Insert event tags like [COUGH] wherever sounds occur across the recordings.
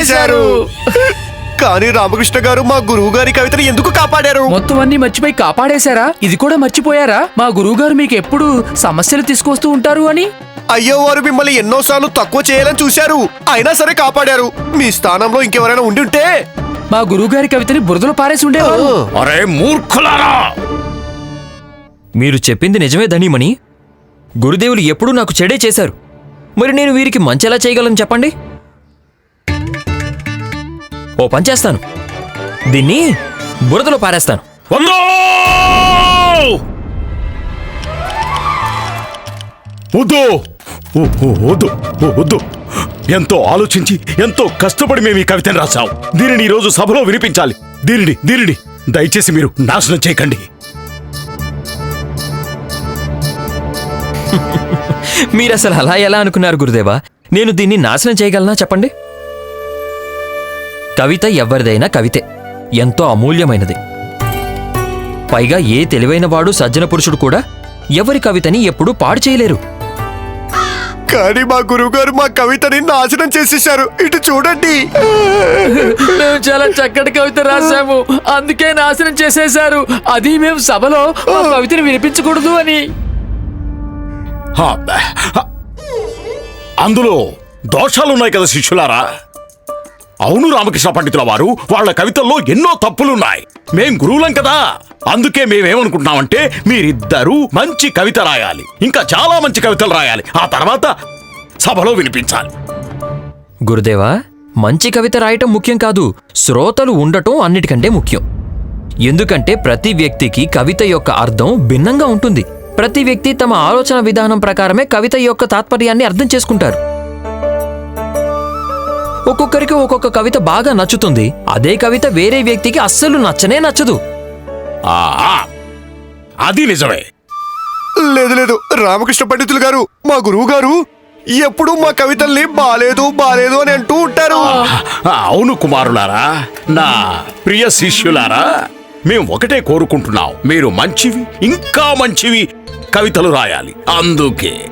చంపేశారు [LAUGHS] కానీ రామకృష్ణ గారు మా గురువు గారి కవితను ఎందుకు కాపాడారు? మొత్తం అన్ని మర్చిపోయి కాపాడేశారా? ఇది కూడా మర్చిపోయారా? మా గురువుగారు మీకు ఎప్పుడు సమస్యలు తీసుకొస్తూ ఉంటారు అని? అయ్యో వారు మిమ్మల్ని ఎన్నోసార్లు తక్కువ చేయాలని చూశారు. అయినా సరే కాపాడారు. మీ స్థానంలో ఇంకెవరైనా ఉండి ఉంటే మా గురువుగారి కవితని బురదలో పారేసి ఉండేవారు. అరే మూర్ఖులారా! మీరు చెప్పింది నిజమే ధనీమణి. గురుదేవులు ఎప్పుడూ నాకు చెడే చేశారు. మరి నేను వీరికి మంచి ఎలా చేయగలను చెప్పండి? ఓ పని చేస్తాను. దీన్ని బురదలో పారేస్తాను. వద్దు! వద్దు వద్దు. ఎంతో ఆలోచించి ఎంతో కష్టపడి మేము ఈ కవితను రాసాం దీనిని ఈరోజు సభలో వినిపించాలి. దీనిని దీనిని దయచేసి మీరు నాశనం చేయకండి. మీరు అసలు అలా ఎలా అనుకున్నారు గురుదేవా? నేను దీన్ని నాశనం చేయగలనా చెప్పండి? కవిత ఎవరిదైనా కవితే. ఎంతో అమూల్యమైనది. పైగా ఏ తెలివైన వాడు సజ్జన పురుషుడు కూడా ఎవరి కవితని ఎప్పుడూ పాడు చేయలేరు. కానీ మా గురువు గారు మా కవితని నాశనం చేసేశారు. ఇటు చూడండి. మేము చాలా చక్కటి కవిత రాసాము అందుకే నాశనం చేసేశారు. అది మేము సభలో మా కవితని వినిపించకూడదు అని. అందులో దోషాలున్నాయి కదా శిష్యులారా? అవును రామకృష్ణ పండితుల వారు వాళ్ళ కవితల్లో ఎన్నో తప్పులున్నాయి. మేం గురువులం కదా. అందుకే మేమేమనుకుంటున్నామంటే మీరిద్దరూ మంచి కవిత రాయాలి. ఇంకా చాలా మంచి కవితలు రాయాలి. ఆ తర్వాత సభలో వినిపించాలి. గురుదేవా మంచి కవిత రాయటం ముఖ్యం కాదు. శ్రోతలు ఉండటం అన్నిటికంటే ముఖ్యం. ఎందుకంటే ప్రతి వ్యక్తికి కవిత యొక్క అర్థం భిన్నంగా ఉంటుంది. ప్రతి వ్యక్తి తమ ఆలోచన విధానం ప్రకారమే కవిత యొక్క తాత్పర్యాన్ని అర్థం చేసుకుంటారు. ఒక్కొక్కరికి ఒక్కొక్క కవిత బాగా నచ్చుతుంది. అదే కవిత వేరే వ్యక్తికి అస్సలు నచ్చనే నచ్చదు. ఆ, ఆ. అది నిజమే. లేదు లేదు. రామకృష్ణ పండితులు గారు మా గురువు గారు ఎప్పుడు మా కవితల్ని బాలేదు బాలేదు అని అంటూ ఉంటారు. ఆ, అవును కుమారులారా నా ప్రియ శిష్యులారా మేము ఒకటే కోరుకుంటున్నాం. మీరు మంచివి ఇంకా మంచివి కవితలు రాయాలి. అందుకే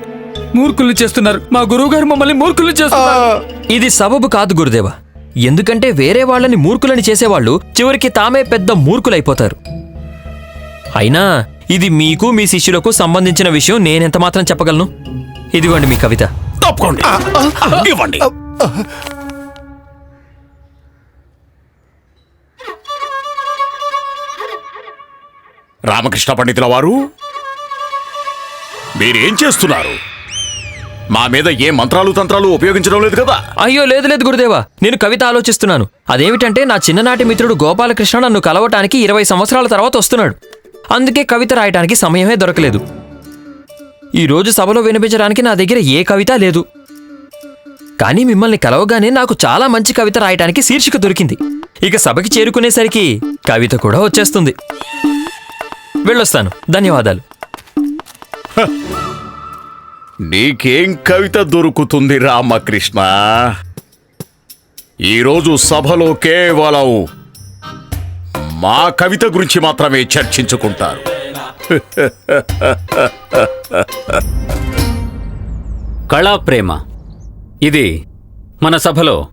మూర్ఖుల్ని చేస్తున్నారు. మా గురువుగారు మమ్మల్ని మూర్ఖుల్ని ఆ, చేస్తున్నారు ఇది సబబు కాదు గురుదేవా. ఎందుకంటే వేరే వాళ్ళని మూర్ఖులని చేసేవాళ్ళు చివరికి తామే పెద్ద మూర్ఖులైపోతారు. అయినా ఇది మీకు మీ శిష్యులకు సంబంధించిన విషయం నేనెంత మాత్రం చెప్పగలను? ఇదిగోండి మీ కవిత. తప్పుకోండి. ఇవ్వండి. రామకృష్ణ పండితుల వారు మీరేం చేస్తున్నారు? మా మీద ఏ మంత్రాలు తంత్రాలు ఉపయోగించడం లేదు కదా? అయ్యో లేదు లేదు గురుదేవా. నేను కవిత ఆలోచిస్తున్నాను. అదేమిటంటే నా చిన్ననాటి మిత్రుడు గోపాలకృష్ణ నన్ను కలవటానికి ఇరవై సంవత్సరాల తర్వాత వస్తున్నాడు. అందుకే కవిత రాయటానికి సమయమే దొరకలేదు. ఈ రోజు సభలో వినిపించడానికి నా దగ్గర ఏ కవిత లేదు. కానీ మిమ్మల్ని కలవగానే నాకు చాలా మంచి కవిత రాయటానికి శీర్షిక దొరికింది. ఇక సభకి చేరుకునేసరికి కవిత కూడా వచ్చేస్తుంది. వెళ్ళొస్తాను. ధన్యవాదాలు. నీకేం కవిత దొరుకుతుంది రామకృష్ణ? ఈరోజు సభలో కేవలం మా కవిత గురించి మాత్రమే చర్చించుకుంటారు. [LAUGHS] కళా ప్రేమ ఇది మన సభలో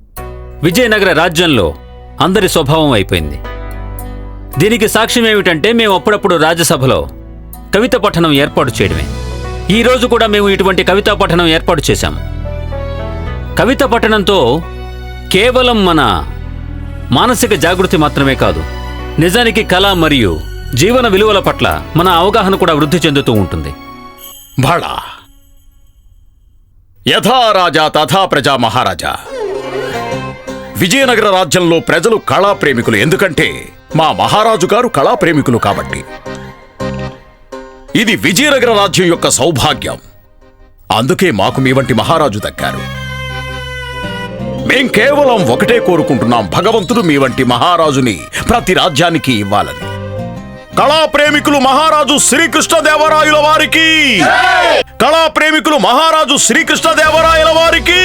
విజయనగర రాజ్యంలో అందరి స్వభావం అయిపోయింది. దీనికి సాక్ష్యం ఏమిటంటే మేము అప్పుడప్పుడు రాజ్యసభలో కవిత పఠనం ఏర్పాటు చేయడమే. ఈ రోజు కూడా మేము ఇటువంటి కవితా పఠనం ఏర్పాటు చేశాం. కవిత పఠనంతో కేవలం మన మానసిక జాగృతి మాత్రమే కాదు నిజానికి కళ మరియు జీవన విలువల పట్ల మన అవగాహన కూడా వృద్ధి చెందుతూ ఉంటుంది. బళ. యథా రాజా తథా ప్రజా మహారాజా. విజయనగర రాజ్యంలో ప్రజలు కళా ప్రేమికులు ఎందుకంటే మా మహారాజు గారు కళా ప్రేమికులు కాబట్టి. ఇది విజయనగర రాజ్యం యొక్క సౌభాగ్యం. అందుకే మాకు మీ వంటి మహారాజు దక్కారు. మేం కేవలం ఒకటే కోరుకుంటున్నాం భగవంతుడు మీ వంటి మహారాజుని ప్రతి రాజ్యానికి ఇవ్వాలని. కళా ప్రేమికులు మహారాజు శ్రీకృష్ణదేవరాయల వారికి. కళా ప్రేమికులు మహారాజు శ్రీకృష్ణదేవరాయల వారికి.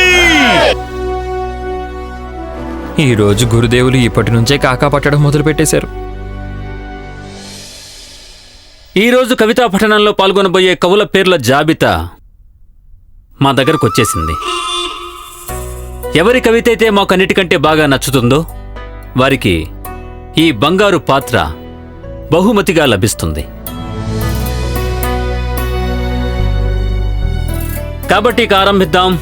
ఈ రోజు గురుదేవులు ఇప్పటి నుంచే కాకా పట్టడం మొదలు పెట్టేశారు ఈ రోజు కవితా పఠనంలో పాల్గొనబోయే కవుల పేర్ల జాబితా మా దగ్గరకు వచ్చేసింది. ఎవరి కవిత అయితే మాకన్నిటికంటే బాగా నచ్చుతుందో వారికి ఈ బంగారు పాత్ర బహుమతిగా లభిస్తుంది. కాబట్టి ఇక ఆరంభిద్దాం.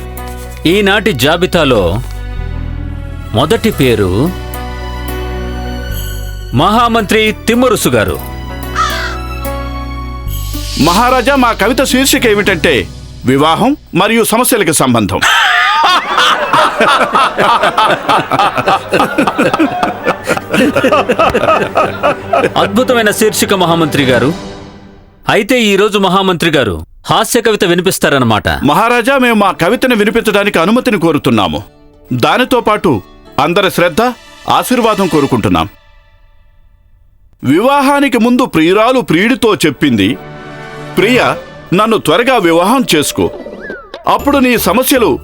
ఈనాటి జాబితాలో మొదటి పేరు మహామంత్రి తిమ్మరుసు గారు. మహారాజా మా కవిత శీర్షిక ఏమిటంటే వివాహం మరియు సమస్యలకు సంబంధం. అద్భుతమైన శీర్షిక మహామంత్రి గారు. అయితే ఈరోజు మహామంత్రి గారు హాస్య కవిత వినిపిస్తారన్నమాట. మహారాజా మేము మా కవితను వినిపించడానికి అనుమతిని కోరుతున్నాము. దానితో పాటు అందరి శ్రద్ధ ఆశీర్వాదం కోరుకుంటున్నాం. వివాహానికి ముందు ప్రియురాలు ప్రియుడితో చెప్పింది ప్రియ నన్ను త్వరగా వివాహం చేసుకో. అప్పుడు నీ సమస్యలు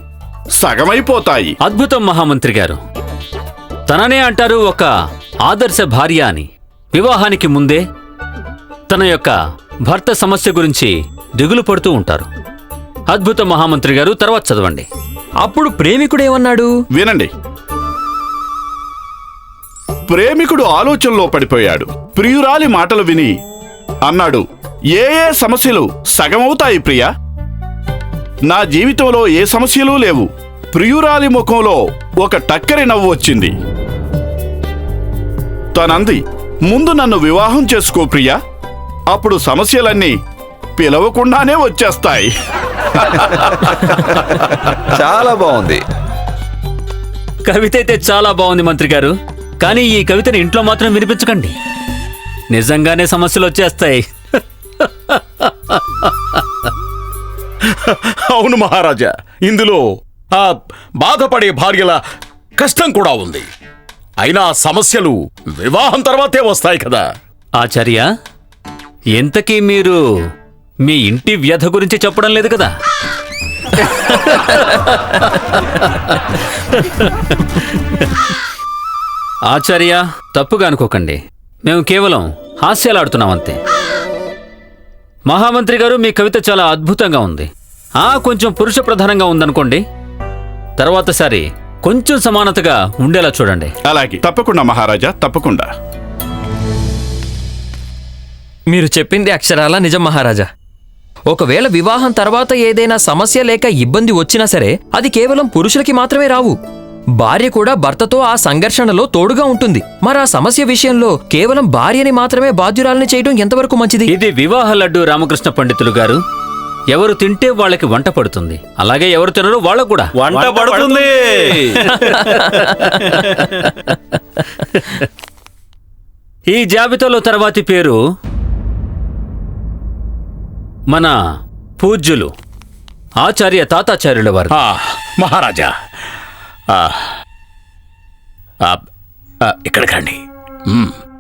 సగమైపోతాయి. అద్భుతం మహామంత్రి గారు. తననే అంటారు ఒక ఆదర్శ భార్య అని. వివాహానికి ముందే తన యొక్క భర్త సమస్య గురించి దిగులు పడుతూ ఉంటారు. అద్భుతం మహామంత్రి గారు తర్వాత చదవండి. అప్పుడు ప్రేమికుడు ఏమన్నాడు? వినండి. ప్రేమికుడు ఆలోచనలో పడిపోయాడు. ప్రియురాలి మాటలు విని అన్నాడు ఏ ఏ సమస్యలు సగమవుతాయి ప్రియా? నా జీవితంలో ఏ సమస్యలు లేవు. ప్రియురాలి ముఖంలో ఒక టక్కరి నవ్వు వచ్చింది. తనంది ముందు నన్ను వివాహం చేసుకో ప్రియా. అప్పుడు సమస్యలన్నీ పిలవకుండానే వచ్చేస్తాయి. [LAUGHS] చాలా బాగుంది. కవిత అయితే చాలా బాగుంది మంత్రి గారు. కానీ ఈ కవితని ఇంట్లో మాత్రం వినిపించకండి. నిజంగానే సమస్యలు వచ్చేస్తాయి. అవును మహారాజా. ఇందులో ఆ బాధపడే భార్యల కష్టం కూడా ఉంది. అయినా సమస్యలు వివాహం తర్వాతే వస్తాయి కదా. ఆచార్య ఎంతకీ మీరు మీ ఇంటి వ్యధ గురించి చెప్పడం లేదు కదా? ఆచార్య తప్పుగా అనుకోకండి. మేము కేవలం హాస్యాలాడుతున్నాం అంతే. మహామంత్రి గారు మీ కవిత చాలా అద్భుతంగా ఉంది. ఆ కొంచెం పురుష ప్రధానంగా ఉందనుకోండి. తర్వాత సారి కొంచెం సమానతగా ఉండేలా చూడండి. అలాగే. తప్పకుండా మహారాజా తప్పకుండా. మీరు చెప్పింది అక్షరాల నిజం మహారాజా. ఒకవేళ వివాహం తర్వాత ఏదైనా సమస్య లేక ఇబ్బంది వచ్చినా సరే అది కేవలం పురుషులకి మాత్రమే రావు. భార్య కూడా భర్తతో ఆ సంఘర్షణలో తోడుగా ఉంటుంది. మరి ఆ సమస్య విషయంలో కేవలం భార్యని మాత్రమే బాధ్యురాలని చేయడం ఎంతవరకు మంచిది? ఇది వివాహ లడ్డు రామకృష్ణ పండితులు గారు ఎవరు తింటే వాళ్ళకి వంట పడుతుంది. అలాగే ఎవరు తినరు వాళ్ళకు కూడా. వంట పడుతుంది. [LAUGHS] ఈ జాబితాలో తర్వాతి పేరు మన పూజ్యులు ఆచార్య తాతాచార్యుల వారు. ఆ, మహారాజా. ఆ, ఆ, ఆ, ఇక్కడికి రండి. మ్మ్.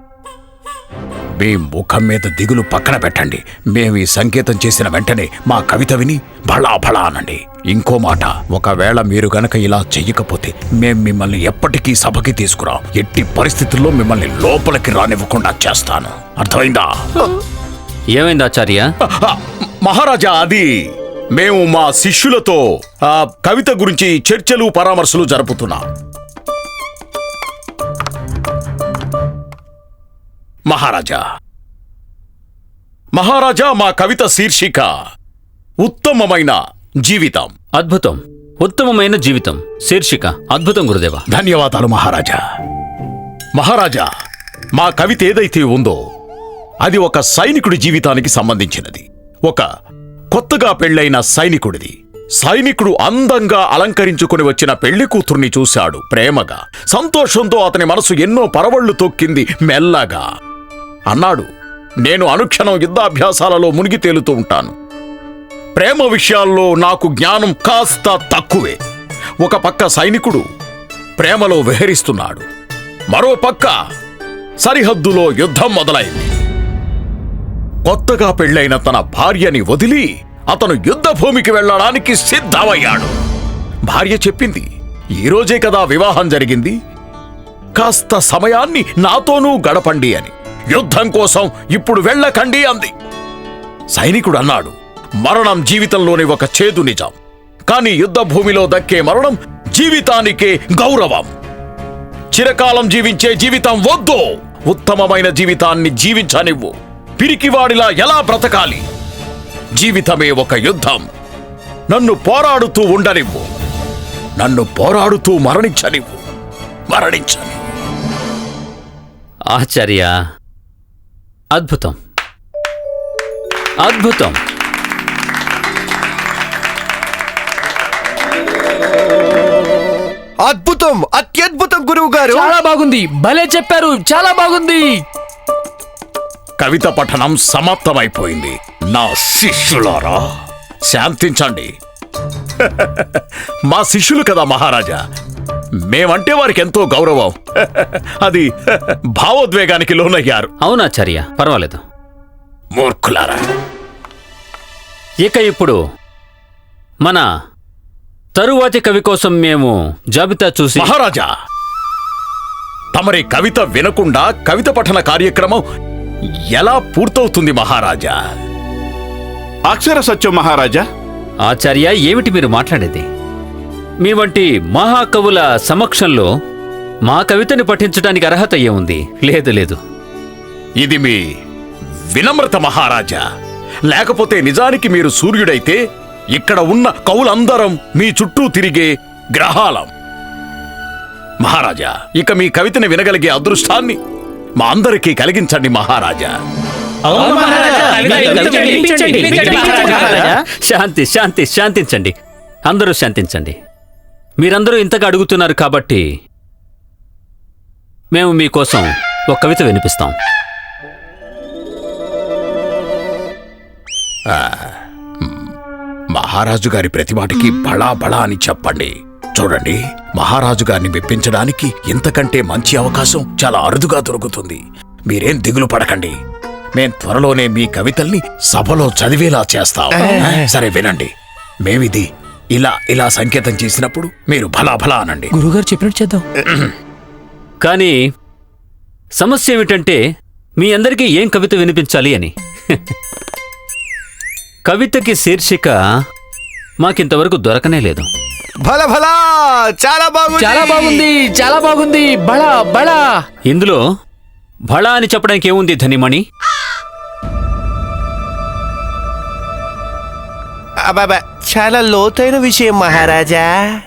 మీ ముఖం మీద దిగులు పక్కన పెట్టండి. మేము ఈ సంకేతం చేసిన వెంటనే మా కవిత విని భళా భళా అనండి. ఇంకో మాట ఒకవేళ మీరు గనక ఇలా చెయ్యకపోతే మేం మిమ్మల్ని ఎప్పటికీ సభకి తీసుకురాం. ఎట్టి పరిస్థితుల్లో మిమ్మల్ని లోపలికి రానివ్వకుండా చేస్తాను. అర్థమైందా? ఏమైంది ఆచార్య? మహారాజా అది మేము మా శిష్యులతో ఆ కవిత గురించి చర్చలు పరామర్శలు జరుపుతున్నాం. మహారాజా. మహారాజా మా కవిత శీర్షిక ఉత్తమమైన జీవితం. అద్భుతం. ఉత్తమమైన జీవితం. శీర్షిక అద్భుతం గురుదేవ. ధన్యవాదాలు మహారాజా. మహారాజా మా కవిత ఏదైతే ఉందో అది ఒక సైనికుడి జీవితానికి సంబంధించినది. ఒక కొత్తగా పెళ్ళైన సైనికుడిది. సైనికుడు అందంగా అలంకరించుకుని వచ్చిన పెళ్ళి కూతుర్ని చూశాడు ప్రేమగా. సంతోషంతో అతని మనసు ఎన్నో పరవళ్ళు తొక్కింది మెల్లగా. అన్నాడు. నేను అనుక్షణం యుద్ధాభ్యాసాలలో మునిగి తేలుతూ ఉంటాను. ప్రేమ విషయాల్లో నాకు జ్ఞానం కాస్త తక్కువే. ఒక పక్క సైనికుడు ప్రేమలో విహరిస్తున్నాడు. మరో పక్క సరిహద్దులో యుద్ధం మొదలైంది. కొత్తగా పెళ్ళైన తన భార్యని వదిలి అతను యుద్ధ భూమికి వెళ్ళడానికి సిద్ధమయ్యాడు. భార్య చెప్పింది ఈరోజే కదా వివాహం జరిగింది. కాస్త సమయాన్ని నాతోనూ గడపండి అని. యుద్ధం కోసం ఇప్పుడు వెళ్ళకండి అంది. సైనికుడు అన్నాడు మరణం జీవితంలోని ఒక చేదు నిజం. కానీ యుద్ధ భూమిలో దక్కే మరణం జీవితానికే గౌరవం. చిరకాలం జీవించే జీవితం వద్దు. ఉత్తమమైన జీవితాన్ని జీవించనివ్వు. పిరికివాడిలా ఎలా బ్రతకాలి? జీవితమే ఒక యుద్ధం. నన్ను పోరాడుతూ ఉండనివ్వు. నన్ను పోరాడుతూ మరణించనివ్వు. మరణించని ఆచార్య అద్భుతం. అద్భుతం. అద్భుతం అత్యద్భుతం గురువు గారు. చాలా బాగుంది. భలే చెప్పారు. చాలా బాగుంది. కవిత పఠనం సమాప్తమైపోయింది. నా శిష్యులారా శాంతించండి. [LAUGHS] మా శిష్యులు కదా మహారాజా. మేమంటే వారికి ఎంతో గౌరవం. [LAUGHS] అది [LAUGHS] భావోద్వేగానికి లోనయ్యారు. అవునాచార్య పర్వాలేదు. మూర్ఖులారా. ఇక ఇప్పుడు మన తరువాతి కవి కోసం మేము జాబితా చూసి మహారాజా తమరి కవిత వినకుండా కవిత పఠన కార్యక్రమం ఎలా పూర్తవుతుంది మహారాజా? అక్షర సత్యం మహారాజా. ఆచార్య ఏమిటి మీరు మాట్లాడేది? మీ వంటి మహాకవుల సమక్షంలో మా కవితని పఠించడానికి అర్హత ఏముంది లేదు లేదు ఇది మీ వినమ్రత మహారాజా లేకపోతే నిజానికి మీరు సూర్యుడైతే ఇక్కడ ఉన్న కవులందరం మీ చుట్టూ తిరిగే గ్రహాలం మహారాజా ఇక మీ కవితని వినగలిగే అదృష్టాన్ని మా అందరికీ కలిగించండి మహారాజా శాంతి శాంతి శాంతించండి అందరూ శాంతించండి మీరందరూ ఇంతగా అడుగుతున్నారు కాబట్టి మేము మీకోసం ఒక కవిత వినిపిస్తాం. మహారాజు గారి ప్రతిమాటికి బళా బళా అని చెప్పండి. చూడండి మహారాజు గారిని మెప్పించడానికి ఇంతకంటే మంచి అవకాశం చాలా అరుదుగా దొరుకుతుంది. మీరేం దిగులు పడకండి. మేం త్వరలోనే మీ కవితల్ని సభలో చదివేలా చేస్తాం. సరే వినండి. మేమిది ఇలా ఇలా సంకేతం చేసినప్పుడు మీరు భలా భలా అనండి. గురుగారు చెప్పినట్టు చేద్దాం. [CLEARS THROAT] కానీ సమస్య ఏమిటంటే మీ అందరికీ ఏం కవిత వినిపించాలి అని. [LAUGHS] కవితకి శీర్షిక మాకింతవరకు దొరకనే లేదు. భల భలా చాలా బాగుంది! చాలా బాగుంది చాలా బాగుంది! బళా బళా! ఇందులో భళ అని చెప్పడానికి ఏముంది ధనిమణి? అబాబా చాలా లోతైన విషయం మహారాజా.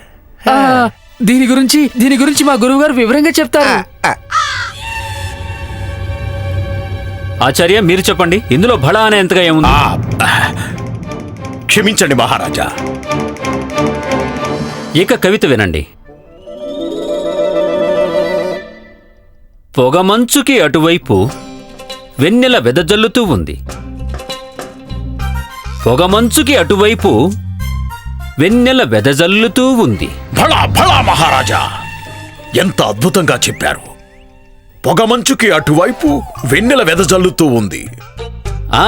ఆ, దీని గురించి దీని గురించి మా గురువు గారు వివరంగా చెప్తారు. ఆచార్య మీరు చెప్పండి. ఇందులో భళ అనే ఎంతగా ఏముంది? ఆ, క్షమించండి మహారాజా. ఇక కవిత వినండి. పొగమంచుకి అటువైపు వెన్నెల వెదజల్లుతూ ఉంది. పొగమంచుకి అటువైపు వెన్నెల వెదజల్లుతూ ఉంది. భళా భళా మహారాజా! ఎంత అద్భుతంగా చెప్పారు. పొగమంచుకి అటువైపు వెన్నెల వెదజల్లుతూ ఉంది. ఆ.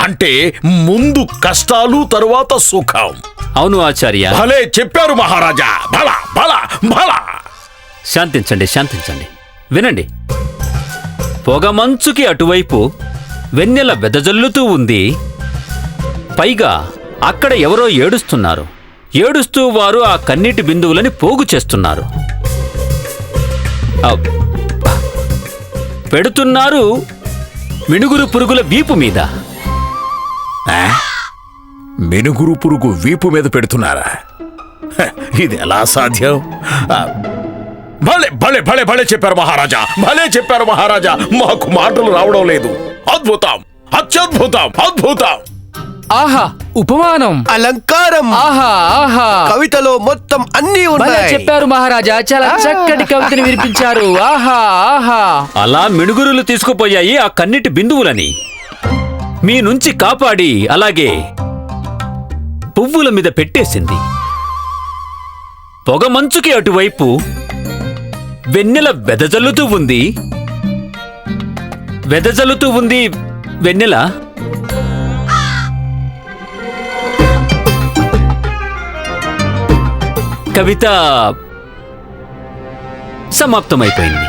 అంటే ముందు కష్టాలు తరువాత సుఖం. అవును ఆచార్య. భలే చెప్పారు మహారాజా! భళ భళ భళ! శాంతించండి శాంతించండి. వినండి. పొగమంచుకి అటువైపు వెన్నెల వెదజల్లుతూ ఉంది. పైగా అక్కడ ఎవరో ఏడుస్తున్నారు. ఏడుస్తూ వారు ఆ కన్నీటి బిందువులని పోగు చేస్తున్నారు. పెడుతున్నారు మినుగురు పురుగుల వీపు మీద. ఆ? మెనుగురు పురుగు వీపు మీద పెడుతున్నారా? ఇది ఎలా సాధ్యం? భలే భలే భలే భలే చెప్పారు మహారాజా. భలే చెప్పారు మహారాజా. మాకు మాటలు రావడం లేదు. అద్భుతం. అత్యద్భుతం. అద్భుతం. ఆహా! ఉపమానం. అలంకారం. ఆహా ఆహా. కవితలో మొత్తం అన్నీ భలే ఉన్నాయి. చెప్పారు మహారాజా చాలా చక్కటి కవితని వినిపించారు. ఆహా ఆహా. అలా మినుగురులు తీసుకుపోయాయి ఆ కన్నీటి బిందువులని. మీ నుంచి కాపాడి అలాగే పువ్వుల మీద పెట్టేసింది. పొగమంచుకి అటువైపు వెన్నెల వెదజల్లుతూ ఉంది. వెదజల్లుతూ ఉంది వెన్నెల. కవిత సమాప్తమైపోయింది.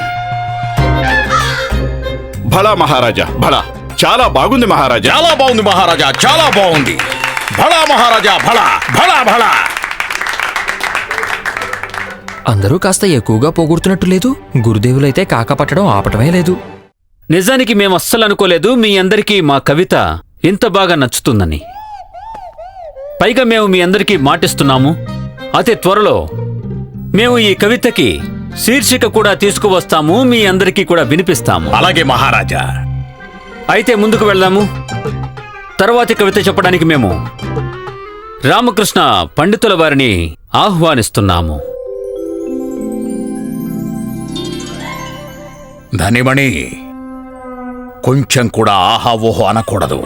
భళా మహారాజా భళా. చాలా బాగుంది మహారాజా. చాలా బాగుంది మహారాజా చాలా బాగుంది. భళా మహారాజా భళా భళా భళా. అందరూ కాస్త ఎక్కువగా పోగొడుతున్నట్టు లేదు. గురుదేవులైతే కాక పట్టడం ఆపటమే లేదు. నిజానికి మేము అస్సలు అనుకోలేదు. మీ అందరికీ మా కవిత ఇంత బాగా నచ్చుతుందని. పైగా మేము మీ అందరికీ మాటిస్తున్నాము. అతి త్వరలో మేము ఈ కవితకి శీర్షిక కూడా తీసుకువస్తాము మీ అందరికీ కూడా వినిపిస్తాము. అలాగే మహారాజా. అయితే ముందుకు వెళ్దాము. తర్వాతి కవిత చెప్పడానికి మేము రామకృష్ణ పండితుల వారిని ఆహ్వానిస్తున్నాము. ధనిమణి కొంచెం కూడా ఆహా ఓహో అనకూడదు.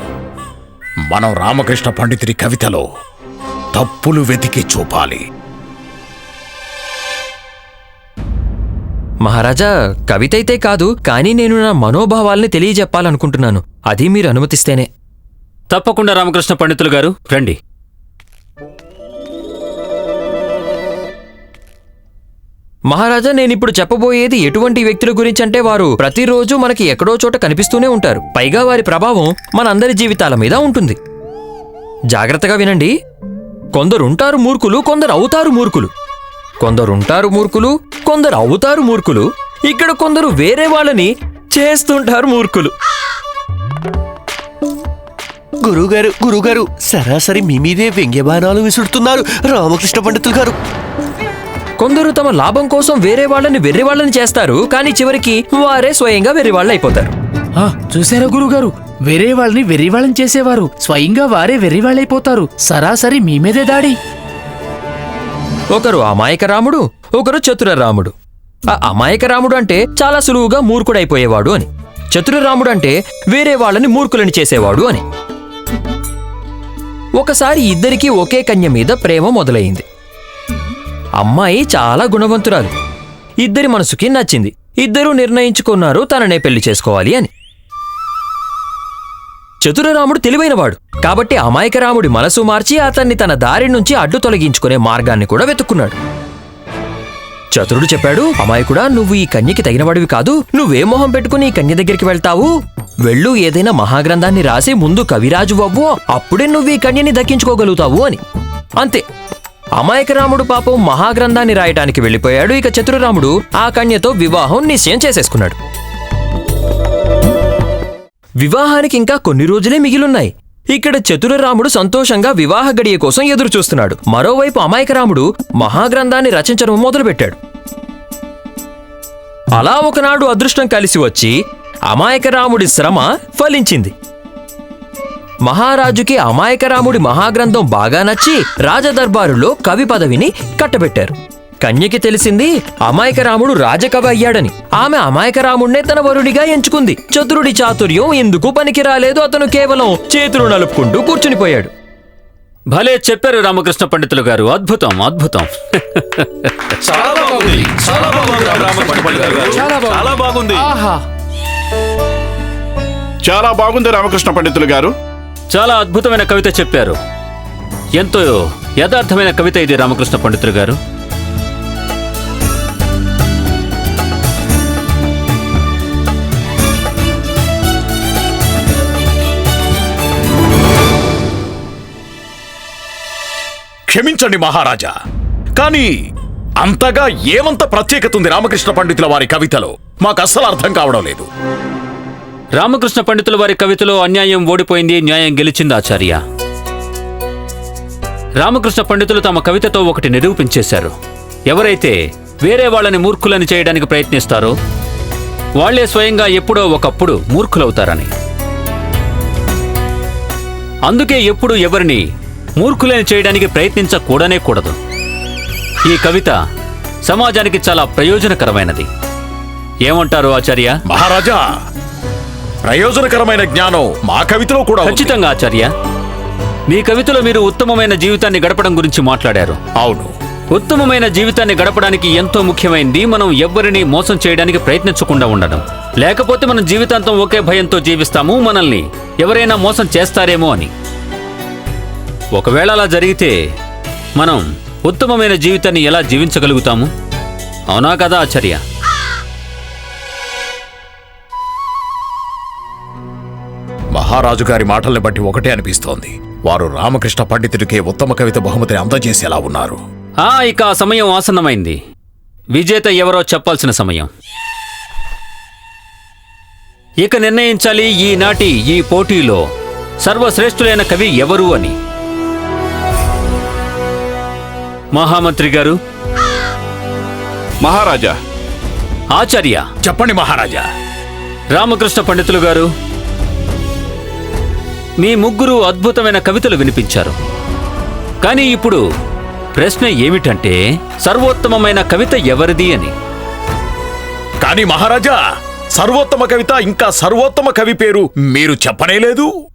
మనం రామకృష్ణ పండితుడి కవితలో తప్పులు వెతికి చూపాలి. మహారాజా కవిత అయితే కాదు కానీ నేను నా మనోభావాల్ని తెలియజెప్పాలనుకుంటున్నాను. అది మీరు అనుమతిస్తేనే. తప్పకుండా రామకృష్ణ పండితులు గారు రండి. మహారాజా నేనిప్పుడు చెప్పబోయేది ఎటువంటి వ్యక్తుల గురించి అంటే వారు ప్రతిరోజు మనకి ఎక్కడో చోట కనిపిస్తూనే ఉంటారు. పైగా వారి ప్రభావం మనందరి జీవితాల మీద ఉంటుంది. జాగ్రత్తగా వినండి. కొందరుంటారు మూర్ఖులు కొందరు అవుతారు మూర్ఖులు. కొందరుంటారు మూర్ఖులు కొందరు అవుతారు మూర్ఖులు. ఇక్కడ కొందరు వేరే వాళ్ళని చేస్తుంటారు మూర్ఖులు. గురువుగారు గురువుగారు సరాసరి మీ మీదే వ్యంగ్యబాణాలు విసురుతున్నారు రామకృష్ణ పండితులు గారు. కొందరు తమ లాభం కోసం వేరే వాళ్ళని వెర్రి వాళ్ళని చేస్తారు కానీ చివరికి వారే స్వయంగా వెర్రి వాళ్ళు అయిపోతారు ఆ, చూసారా గురుగారు? వేరే వాళ్ళని వెర్రివాళ్ళని చేసేవారు. స్వయంగా వారే వెర్రివాళ్ళైపోతారు. సరాసరి మీ మీదే దాడి. ఒకరు అమాయక రాముడు ఒకరు చతుర రాముడు. ఆ అమాయక రాముడు అంటే చాలా సులువుగా మూర్ఖుడైపోయేవాడు అని. చతుర రాముడు అంటే వేరే వాళ్ళని మూర్ఖులని చేసేవాడు అని. ఒకసారి ఇద్దరికీ ఒకే కన్య మీద ప్రేమ మొదలైంది. అమ్మాయి చాలా గుణవంతురాలు. ఇద్దరి మనసుకి నచ్చింది. ఇద్దరూ నిర్ణయించుకున్నారు తననే పెళ్ళి చేసుకోవాలి అని. చతురరాముడు తెలివైనవాడు. కాబట్టి అమాయకరాముడి మనసు మార్చి అతన్ని తన దారి నుంచి అడ్డు తొలగించుకునే మార్గాన్ని కూడా వెతుక్కున్నాడు. చతురుడు చెప్పాడు అమాయకుడా నువ్వు ఈ కన్యకి తగినవాడివి కాదు. నువ్వే మొహం పెట్టుకుని ఈ కన్య దగ్గరికి వెళ్తావు. వెళ్ళు ఏదైనా మహాగ్రంథాన్ని రాసి ముందు కవిరాజు అవ్వు అప్పుడే నువ్వు ఈ కన్యని దక్కించుకోగలుగుతావు అని. అంతే. అమాయక రాముడు పాపం మహాగ్రంథాన్ని రాయటానికి వెళ్ళిపోయాడు. ఇక చతురరాముడు ఆ కన్యతో వివాహం నిశ్చయం చేసేసుకున్నాడు. వివాహానికి ఇంకా కొన్ని రోజులే మిగిలున్నాయి. ఇక్కడ చతురరాముడు సంతోషంగా వివాహ గడియ కోసం ఎదురుచూస్తున్నాడు. మరోవైపు అమాయకరాముడు మహాగ్రంథాన్ని రచించడం మొదలుపెట్టాడు. అలా ఒకనాడు అదృష్టం కలిసి వచ్చి అమాయకరాముడి శ్రమ ఫలించింది. మహారాజుకి అమాయకరాముడి మహాగ్రంథం బాగా నచ్చి రాజదర్బారులో కవి పదవిని కట్టబెట్టారు. కన్యకి తెలిసింది అమాయకరాముడు రాజకవి అయ్యాడని. ఆమె అమాయకరాముడినే తన వరుడిగా ఎంచుకుంది. చతురుడి చాతుర్యం ఎందుకు పనికి రాలేదు అతను కేవలం చేతులు నలుపుకుంటూ కూర్చునిపోయాడు భలే చెప్పారు రామకృష్ణ పండితులు గారు. అద్భుతం అద్భుతం. చాలా బాగుంది. ఆహా. చాలా బాగుంది రామకృష్ణ పండితులు గారు. చాలా అద్భుతమైన కవిత చెప్పారు. ఎంతో యథార్థమైన కవిత ఇది రామకృష్ణ పండితులు గారు. క్షమించండి మహారాజా. కానీ అంతగా ఏమంత ప్రత్యేకత ఉంది రామకృష్ణ పండితుల వారి కవితలో? మాకు అస్సలు అర్థం కావడం లేదు. రామకృష్ణ పండితుల వారి కవితలో అన్యాయం ఓడిపోయింది న్యాయం గెలిచింది ఆచార్య. రామకృష్ణ పండితులు తమ కవితతో ఒకటి నిరూపించేశారు. ఎవరైతే వేరే వాళ్ళని మూర్ఖులని చేయడానికి ప్రయత్నిస్తారో వాళ్ళే స్వయంగా ఎప్పుడో ఒకప్పుడు మూర్ఖులవుతారని. అందుకే ఎప్పుడు ఎవరిని మూర్ఖులని చేయడానికి ప్రయత్నించకూడనే కూడదు. ఈ కవిత సమాజానికి చాలా ప్రయోజనకరమైనది. ఏమంటారు ఆచార్య? మహారాజా ప్రయోజనకరమైన జ్ఞానం మా కవితలో కూడా. ఖచ్చితంగా ఆచార్య. మీ కవితలో మీరు ఉత్తమమైన జీవితాన్ని గడపడం గురించి మాట్లాడారు. అవును. ఉత్తమమైన జీవితాన్ని గడపడానికి ఎంతో ముఖ్యమైనది మనం ఎవ్వరిని మోసం చేయడానికి ప్రయత్నించకుండా ఉండడం. లేకపోతే మనం జీవితాంతం ఒకే భయంతో జీవిస్తాము మనల్ని. ఎవరైనా మోసం చేస్తారేమో అని. ఒకవేళ అలా జరిగితే మనం ఉత్తమమైన జీవితాన్ని ఎలా జీవించగలుగుతాము? అవునా కదా ఆచార్య? మహారాజు గారి మాటల్ని బట్టి ఒకటే అనిపిస్తోంది. వారు రామకృష్ణ పండితుడికే ఉత్తమ కవిత బహుమతిని అందజేసేలా ఉన్నారు? ఆ ఇక ఆ సమయం ఆసన్నమైంది. విజేత ఎవరో చెప్పాల్సిన సమయం. ఇక నిర్ణయించాలి ఈనాటి ఈ పోటీలో సర్వశ్రేష్ఠులైన కవి ఎవరు అని. మహామంత్రి గారు? మహారాజా. ఆచార్య. చెప్పండి మహారాజా. రామకృష్ణ పండితులు గారు మీ ముగ్గురు అద్భుతమైన కవితలు వినిపించారు. కానీ ఇప్పుడు ప్రశ్న ఏమిటంటే సర్వోత్తమమైన కవిత ఎవరిది అని? కానీ మహారాజా సర్వోత్తమ కవిత ఇంకా సర్వోత్తమ కవి పేరు మీరు చెప్పనే లేదు.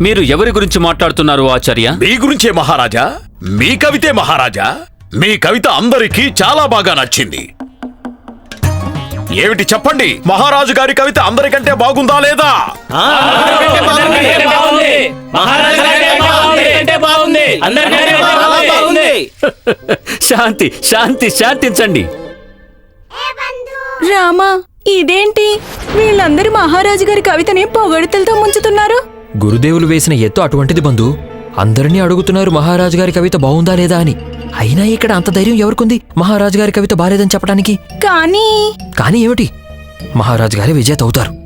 మీరు ఎవరి గురించి మాట్లాడుతున్నారు ఆచార్య? మీ గురించే మహారాజా. మీ కవితే మహారాజా మీ కవిత అందరికీ చాలా బాగా నచ్చింది. ఏమిటి చెప్పండి? మహారాజు గారి కవిత అందరికంటే బాగుందా లేదా? శాంతి శాంతి శాంతించండి. రామా ఇదేంటి? వీళ్ళందరూ మహారాజు గారి కవితని పొగడతలతో ముంచుతున్నారు. గురుదేవులు వేసిన ఎత్తు అటువంటిది బంధు. అందరినీ అడుగుతున్నారు మహారాజు గారి కవిత బాగుందా లేదా అని. అయినా ఇక్కడ అంత ధైర్యం ఎవరికుంది? మహారాజు గారి కవిత బాలేదని చెప్పడానికి? కానీ కానీ ఏమిటి? మహారాజు గారి విజేత అవుతారు.